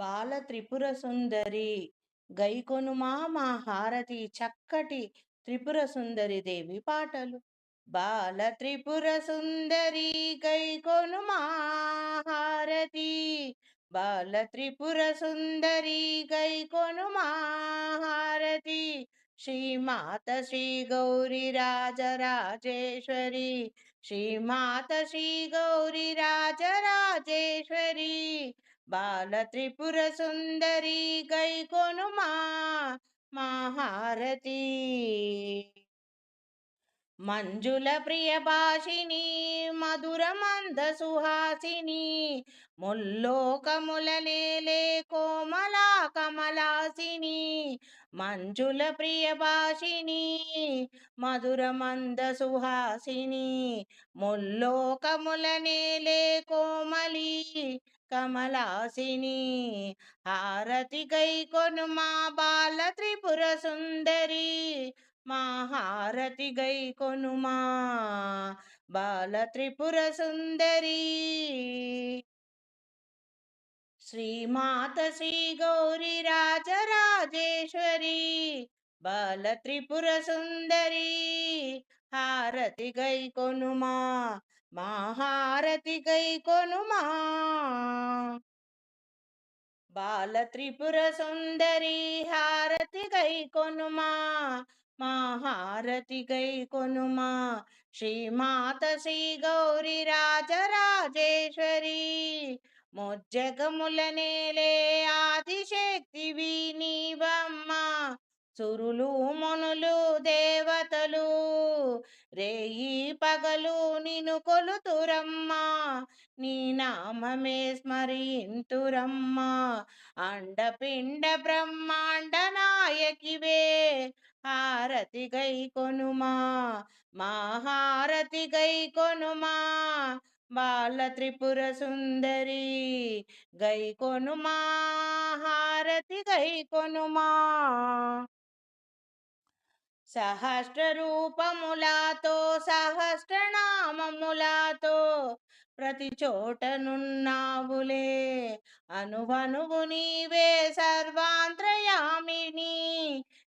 బాల త్రిపుర సుందరి గైకొనుమా మా హారతి చక్కటి త్రిపుర సుందరి దేవి పాటలు. బాల త్రిపుర సుందరి గైకొనుమా హారతి. బాల త్రిపుర సుందరి గైకొనుమా హారతి. శ్రీమాత శ్రీ గౌరి రాజరాజేశ్వరి శ్రీమాత శ్రీ గౌరి రాజరాజేశ్వరి బాల త్రిపుర సుందరి గైకొనుమా మహారతి. మంజుల ప్రియ భాషిని మధుర మంద సుహాసిని ముల్లోకముల నేలే కోమలా కమలాసిని మంజుల ప్రియ భాషిని మధుర మంద సుహాసిని ముల్లోకముల నేలే కోమలి కమలాసిని హారతి గై కొను మా బాల త్రిపుర సుందరి. మా హారతి గై కొనుమా బాల త్రిపుర సుందరి. శ్రీమాత శ్రీ గౌరి రాజరాజేశ్వరి బాల త్రిపుర సుందరి హారతి గై కొనుమా మహారతి గై కొనుమా? బాల త్రిపుర సుందరి హారతి గై కొనుమా? మహారతి గై కొనుమా? శ్రీమాత శ్రీ గౌరి రాజరాజేశ్వరి ముజ్జగముల నేలే ఆదిశక్తివి నీవమ్మ సురులు మునులు దేవతలు రేయి పగలు నిను కొలుతురమ్మా నీ నామమే స్మరింతురమ్మా. అండపిండ బ్రహ్మాండ నాయకివే హారతి గై కొనుమా మహారతి గై కొనుమా. బాల త్రిపుర సుందరి గై కొనుమా హారతి గై కొనుమా. సహస్ర రూపములతో సహస్రనామములతో ప్రతి చోటనున్నావులే అనువనువు నీవే సర్వాంత్రయామిని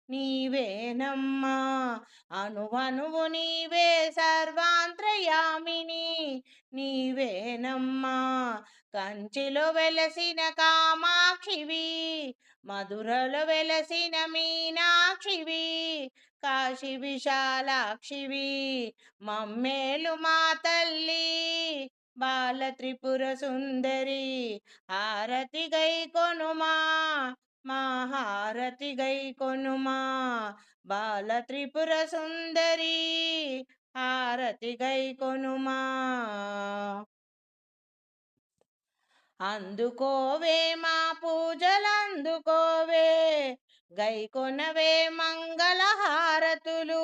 నీవేనమ్మా. అనువనువు నీవే సర్వాంత్రయామిని నీవేనమ్మా. కంచిలో వెలసిన కామాక్షివి మధురలో వెలసిన మీనాక్షివి కాశీ విశాలాక్షివి మమ్మేలు మా తల్లి బాల త్రిపుర సుందరి హారతి గై కొనుమా మహారతి గై కొనుమా బాల త్రిపుర సుందరి హారతి గై కొనుమా. అందుకోవే మా పూజలందుకోవే గై కొనవే మంగళ హారతులు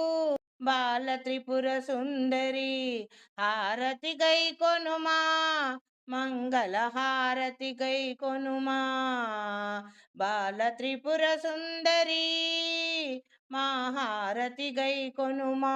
బాల త్రిపుర సుందరి హారతి గై కొనుమా మంగళ హారతి గై కొనుమా బాల త్రిపుర సుందరి మా హారతి గై కొనుమా.